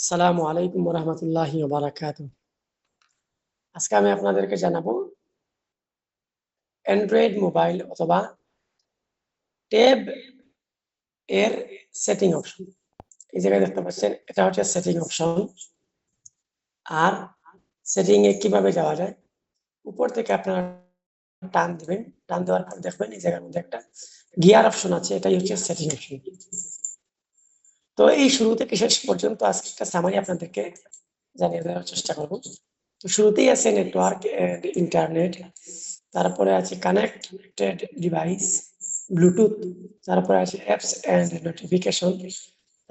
আসসালামু আলাইকুম রহমতুল্লাহি বারাকাত আজকে আমি আপনাদেরকে জানাব অ্যান্ড্রয়েড মোবাইল অথবা ট্যাব এর সেটিং অপশন এই জায়গায় দেখতে পাচ্ছেন, এটা হচ্ছে সেটিং অপশন আর সেটিং এ কীভাবে যাওয়া যায়, উপর থেকে আপনারা টান দিবেন। টান দেওয়ার পর দেখবেন এই জায়গার মধ্যে একটা গিয়ার অপশন আছে, এটাই হচ্ছে সেটিং অপশন তো এই শুরু থেকে শেষ পর্যন্ত আজকে একটা সামারি আপনাদেরকে জানিয়ে দেওয়ার চেষ্টা করব। তো শুরুতেই আছে নেটওয়ার্ক ইন্টারনেট তারপরে আছে কানেক্টেড ডিভাইস ব্লুটুথ তারপরে আছে অ্যাপস অ্যান্ড নোটিফিকেশন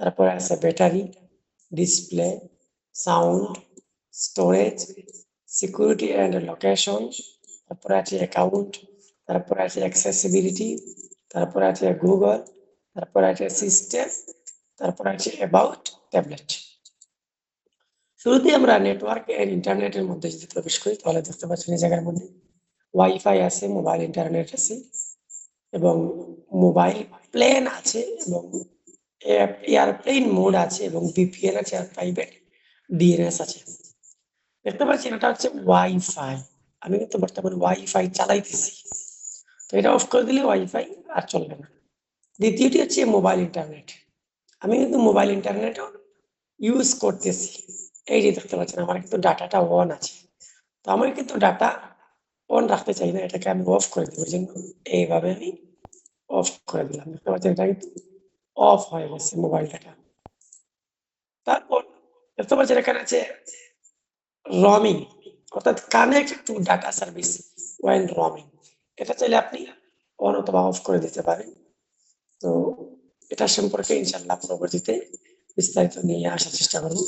তারপরে আছে battery display sound storage security and location তারপরে আছে অ্যাকাউন্ট তারপরে আছে অ্যাক্সেসিবিলিটি তারপরে আছে গুগল তারপরে আছে সিস্টেম তারপর আছে অ্যাবাউট ট্যাবলেট শুরুতে আমরা নেটওয়ার্ক এর ইন্টারনেটের মধ্যে যদি প্রবেশ করি, তাহলে দেখতে পাচ্ছেন এই জায়গার মধ্যে ওয়াইফাই আছে মোবাইল ইন্টারনেট আছে এবং মোবাইল প্লেন আছে এবং এয়ারপ্লেন মোড আছে এবং বিপিএন আছে আর প্রাইভেট ডিএনএস আছে। দেখতে পাচ্ছেন এটা হচ্ছে ওয়াইফাই আমি কিন্তু বর্তমানে ওয়াইফাই চালাইতেছি। তো এটা অফ করে দিলে ওয়াইফাই আর চলবে না। দ্বিতীয়টি হচ্ছে মোবাইল ইন্টারনেট আমি কিন্তু মোবাইল ইন্টারনেটও ইউজ করতেছি। এই যে দেখতে পাচ্ছেন, আমার কিন্তু ডাটাটা অন আছে। তো আমি কিন্তু ডাটা অন রাখতে চাই না, এটাকে আমি অফ করে দেবো। জন্য এইভাবে আমি অফ করে দিলাম। দেখতে পাচ্ছেন, এটা কিন্তু অফ হয়ে গেছে মোবাইল ডাটা তারপর দেখতে পাচ্ছেন, এখানে আছে রমিং অর্থাৎ connect to data service when roaming এটা চাইলে আপনি অন অথবা অফ করে দিতে পারেন। তো এটা সম্পর্কে ইনশাল্লাহ পরবর্তীতে বিস্তারিত নিয়ে আসার চেষ্টা করব।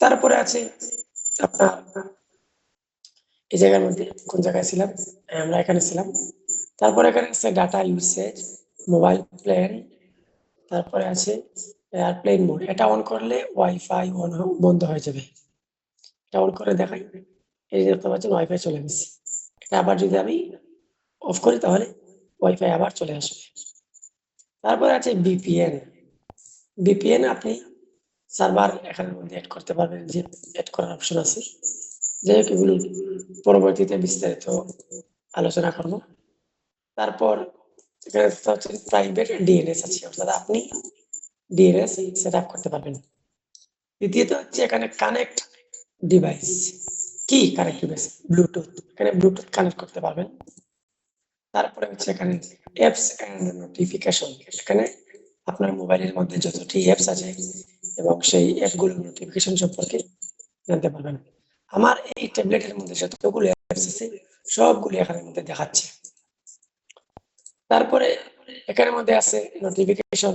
তারপরে আছে আপনার, এই জায়গার মধ্যে কোন জায়গায় ছিলাম? আমরা এখানে ছিলাম। তারপরে এখানে আছে ডাটা ইউসেজ মোবাইল প্ল্যান তারপরে আছে এয়ারপ্লেন মোড এটা অন করলে ওয়াইফাই অন বন্ধ হয়ে যাবে। এটা অন করে দেখাই। এই দেখতে পাচ্ছেন ওয়াইফাই চলে গেছে। এটা আবার যদি আমি অফ করি, তাহলে ওয়াইফাই আবার চলে আসবে। তারপরে আছে বিপিএন বিপিএন আপনি সার্ভার এখানের মধ্যে অ্যাড করতে পারবেন, যে অ্যাড করার অপশন আছে। যাই হোক পরবর্তীতে বিস্তারিত আলোচনা করব। তারপর হচ্ছে প্রাইভেট ডিএনএস আছে, অর্থাৎ আপনি ডিএনএস সেট আপ করতে পারবেন। দ্বিতীয়ত হচ্ছে এখানে কানেক্ট ডিভাইস কি কানেক্ট ডিভাইস ব্লুটুথ এখানে ব্লুটুথ কানেক্ট করতে পারবেন। তারপরে হচ্ছে এখানে অ্যাপস অ্যান্ড নোটিফিকেশন এখানে আপনার মোবাইলের মধ্যে যতটি অ্যাপস আছে এবং সেই অ্যাপগুলোর নোটিফিকেশন সম্পর্কে জানতে পারবেন। আমার এই ট্যাবলেটের মধ্যে যতগুলো অ্যাপস আছে, সবগুলো এখানের মধ্যে দেখাচ্ছে। তারপরে এখানের মধ্যে আছে নোটিফিকেশন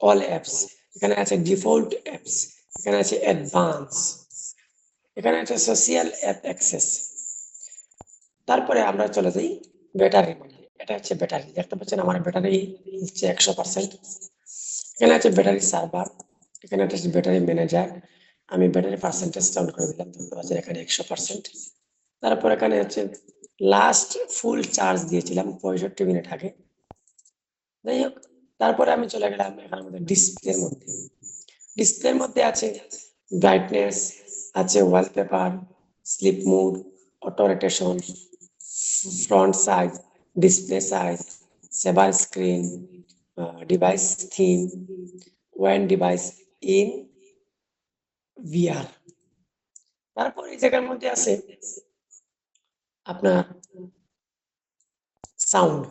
অল অ্যাপস এখানে আছে ডিফল্ট অ্যাপস এখানে আছে অ্যাডভান্স এখানে আছে সোশিয়াল অ্যাপ অ্যাক্সেস তারপরে আমরা চলে যাই ব্যাটারির মধ্যে এটা হচ্ছে ব্যাটারি দেখতে পাচ্ছেন আমার ব্যাটারি হচ্ছে একশো পার্সেন্ট এখানে আছে ব্যাটারি সার্ভার এখানে হচ্ছে ব্যাটারি ম্যানেজার আমি ব্যাটারি পার্সেন্টেজ ডাউন করে দিলাম। দেখতে পাচ্ছেন এখানে একশো পার্সেন্ট তারপর এখানে হচ্ছে লাস্ট ফুল চার্জ দিয়েছিলাম পঁয়ষট্টি মিনিট আগে। যাই হোক, তারপরে আমি চলে গেলাম এখানের মধ্যে ডিসপ্লের মধ্যে। ডিসপ্লের মধ্যে আছে ব্রাইটনেস আছে wallpaper sleep mode auto rotation front size, display size, saver screen, uh, device theme, when device in VR. তারপর এই জায়গার মধ্যে আছে আপনার সাউন্ড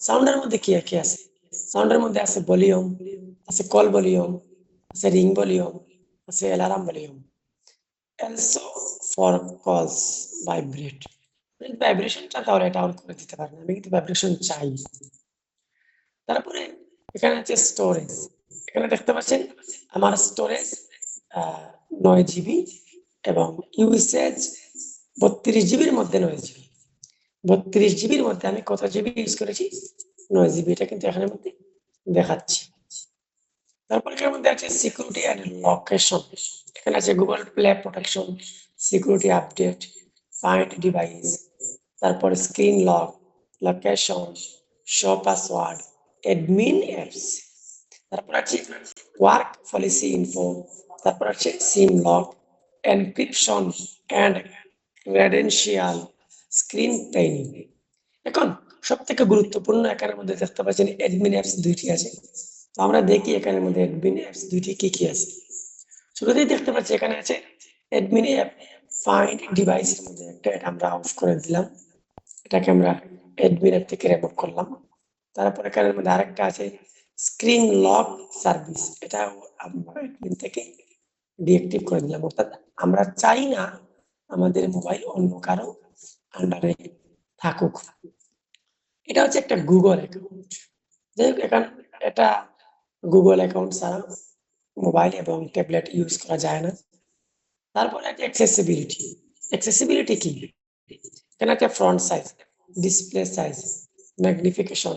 সাউন্ডের মধ্যে কি কি আছে? সাউন্ডের মধ্যে আছে ভলিউম আছে কল ভলিউম আছে রিং ভলিউম আছে alarm volume also for calls vibrate ভাইব্রেশনটা তাহলে এটা অন করে দিতে পারেন আমি কিন্তু ভাইব্রেশন চাই। তারপরে এখানে আছে স্টোরেজ এখানে দেখতে পাচ্ছেন আমার স্টোরেজ নয় জিবি এবং ইউসেজ বত্রিশ জিবির মধ্যে নয় জিবি বত্রিশ জিবির মধ্যে আমি কত জিবি ইউজ করেছি? নয় জিবি এটা কিন্তু এখানের মধ্যে দেখাচ্ছি। তারপর এখানের মধ্যে আছে সিকিউরিটি অ্যান্ড লোকেশন এখানে আছে Google play protection security update find device তারপরে screen lock location show password admin apps তারপর আছে ওয়ার্ক পলিসি ইনফো তারপর আছে SIM lock encryption and credential screen training এখন সব থেকে গুরুত্বপূর্ণ এখানের মধ্যে দেখতে পাচ্ছেন অ্যাডমিন অ্যাপস দুইটি আছে। তো আমরা দেখি এখানের মধ্যে অ্যাডমিন অ্যাপস দুইটি কি কি আছে। শুরুতেই দেখতে পাচ্ছি এখানে আছে অ্যাডমিন অ্যাপ ফাইন্ড ডিভাইসের মধ্যে একটা আমরা অফ করে দিলাম। এটাকে আমরা অ্যাডমিন অ্যাপ থেকে রিমুভ করলাম। তারপর এখানের মধ্যে আরেকটা আছে স্ক্রিন লক সার্ভিস এটা আমরা অ্যাডমিন থেকে ডিঅ্যাক্টিভ করে দিলাম। অর্থাৎ আমরা চাই না আমাদের মোবাইল অন্য কারও আন্ডারে থাকুক। এটা হচ্ছে একটা গুগল অ্যাকাউন্ট যাই হোক, এখান এটা গুগল অ্যাকাউন্ট ছাড়া মোবাইল এবং ট্যাবলেট ইউজ করা যায় না। তারপরে একটা অ্যাক্সেসিবিলিটি অ্যাক্সেসিবিলিটি কি? এখানে একটা font size display size magnification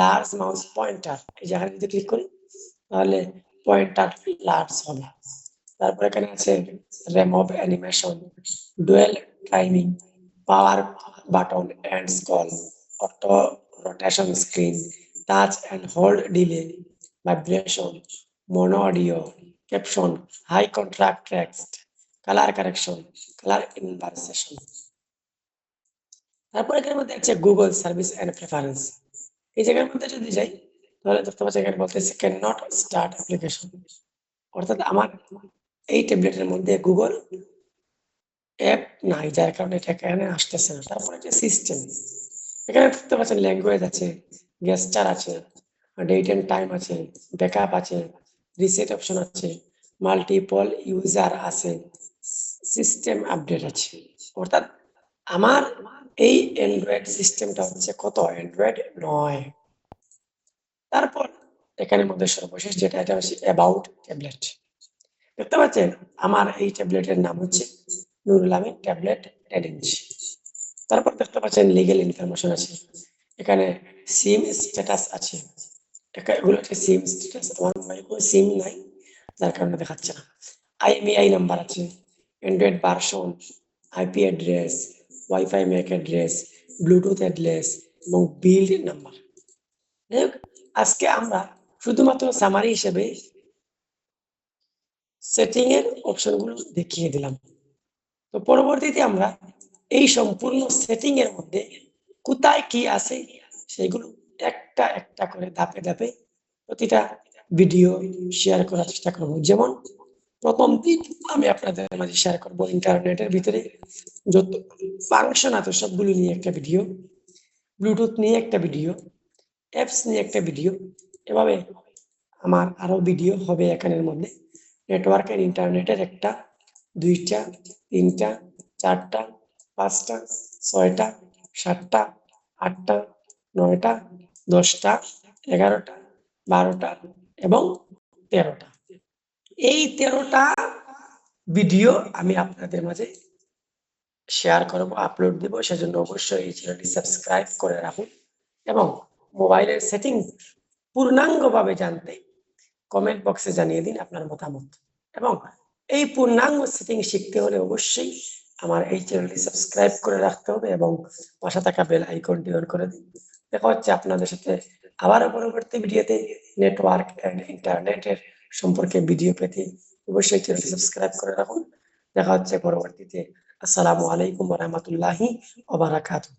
large mouse pointer এই জায়গায় যদি ক্লিক করি তাহলে পয়েন্টার লার্জ হবে তারপরে এখানে আছে remove animation dual timing power button ends call auto rotation screen touch and hold delay vibration mono audio, caption, high contract text, color correction, color inversion. তারপর এখানের মধ্যে আছে গুগল সার্ভিস এন্ড প্রেফারেন্স এই জায়গার মধ্যে যদি যাই, তাহলে দেখতে পাচ্ছি এখানে বলতেছে ক্যান নট স্টার্ট অ্যাপ্লিকেশন অর্থাৎ আমার এই ট্যাবলেটের মধ্যে গুগল অ্যাপ নাই, যার কারণে এটা এখানে আসতেছে না। তারপরে যে সিস্টেম এখানে দেখতে পাচ্ছেন ল্যাঙ্গুয়েজ আছে গেস্টার আছে ডেট এন্ড টাইম আছে ব্যাকআপ আছে রিসেট অপশন আছে মাল্টিপল ইউজার আছে সিস্টেম আপডেট আছে। অর্থাৎ আমার এই অ্যান্ড্রয়েড সিস্টেমটা হচ্ছে কত? অ্যান্ড্রয়েড নয়। তারপর এখানের মধ্যে সর্বশেষ যেটা, এটা হচ্ছে অ্যাবাউট ট্যাবলেট দেখতে পাচ্ছেন? আমার এই ট্যাবলেটের নাম হচ্ছে নুরুল ট্যাবলেট টেন তারপর দেখতে পাচ্ছেন লিগেল ইনফরমেশন আছে। এখানে সিম স্ট্যাটাস আছে। এগুলো হচ্ছে সিম স্ট্যাটাস আমার মোবাইলে কোনো সিম নাই, যার কারণে দেখাচ্ছে না। আইএমইআই নাম্বার আছে। Android version IP address wifi MAC address Bluetooth address এবং বিল্ড নাম্বার আজকে আমরা শুধুমাত্র সামারি হিসেবে সেটিং এর অপশনগুলো দেখিয়ে দিলাম। তো পরবর্তীতে আমরা এই সম্পূর্ণ সেটিং এর মধ্যে কোথায় কি আছে সেগুলো একটা একটা করে ধাপে ধাপে প্রতিটা ভিডিও শেয়ার করার চেষ্টা করব। যেমন প্রথম দিন আমি আপনাদের মাঝে শেয়ার করব ইন্টারনেটের ভিতরে যত ফাংশন আছে সবগুলো নিয়ে একটা ভিডিও ব্লুটুথ নিয়ে একটা ভিডিও অ্যাপস নিয়ে একটা ভিডিও এভাবে আমার আরও ভিডিও হবে এখানের মধ্যে। নেটওয়ার্ক এন্ড ইন্টারনেটের একটা, দুইটা, তিনটা, চারটা, পাঁচটা, ছয়টা, সাতটা, আটটা, নয়টা, দশটা, এগারোটা, বারোটা এবং তেরোটা। এই তেরোটা ভিডিও আমি আপনাদের মাঝে শেয়ার করব আপলোড দেব। সেজন্য অবশ্যই এই চ্যানেলটি সাবস্ক্রাইব করে রাখুন এবং মোবাইলের সেটিং পূর্ণাঙ্গভাবে জানতে কমেন্ট বক্সে জানিয়ে দিন আপনার মতামত। এবং এই পূর্ণাঙ্গ সেটিং শিখতে হলে অবশ্যই আমার এই চ্যানেলটি সাবস্ক্রাইব করে রাখতে হবে এবং পাশে থাকা বেল আইকনটি অন করে দিন। দেখা হচ্ছে আপনাদের সাথে আবারও পরবর্তী ভিডিওতে নেটওয়ার্ক এন্ড ইন্টারনেটের সম্পর্কে ভিডিও পেতে অবশ্যই চ্যানেলটি সাবস্ক্রাইব করে রাখুন। দেখা হচ্ছে পরবর্তীতে। আসসালামু আলাইকুম রহমতুল্লাহি ওবারাকাতুহ